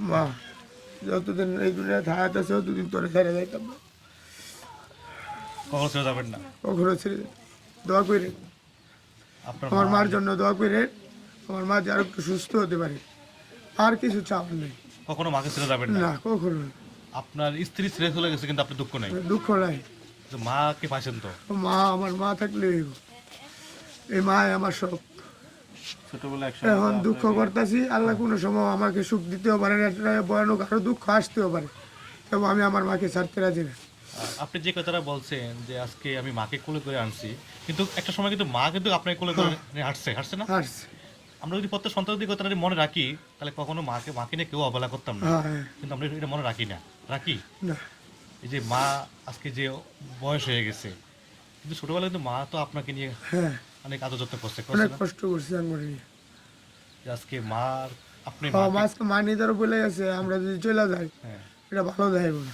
মা যতদিন এই দুনিয়া হায়াত আছে ততদিন তোরে ছেড়ে যাইতাম না কখনো ছেড়ে যাবেন না? কখনো ছেড়ে দোয়া করে আপনার আমার মার জন্য দোয়া করে আমার মা যে আর একটু সুস্থ হতে পারে। আর কিছু চাপ নেই। কখনো মাকে ছেড়ে যাবেন না? কখনো আপনার স্ত্রী ছেড়ে চলে গেছে কিন্তু আপনি দুঃখ নেই? দুঃখ নাই। তো মাকে পাইছেন তো? মা আমার মা থাকলে। এই মা আমার সব। এখন দুঃখ করতেছি আল্লাহ কোনো সময় আমাকে সুখ দিতেও পারে ভয়ানক আরও দুঃখ আসতেও পারে। তবে আমি আমার মাকে ছাড়তে রাজি না। আপনি যে কথাটা বলছেন যে আজকে আমি মাকে কোলে করে আনছি কিন্তু একটা সময় কিন্তু মা কিন্তু আপনাকে কোলে করে হাঁটছে হাঁটছে না? আসছে আমরা যদি প্রত্যেক সন্তান যদি কথাটা মনে রাখি তাহলে কখনো মাকে মাকে নিয়ে কেউ অবহেলা করতাম না। হ্যাঁ হ্যাঁ। কিন্তু আমরা এটা মনে রাখি না। রাখি? না। এই যে মা আজকে যে বয়স হয়ে গেছে কিন্তু ছোটবেলায় কিন্তু মা তো আপনাকে নিয়ে হ্যাঁ। অনেক আদর যত্ন করছে অনেক কষ্ট করছি আমার আজকে মার আপনি মা আজকে মাছকে নিয়ে ধরো বলে গেছে আমরা যদি চলে যাই হ্যাঁ। এটা ভালো যাইব না।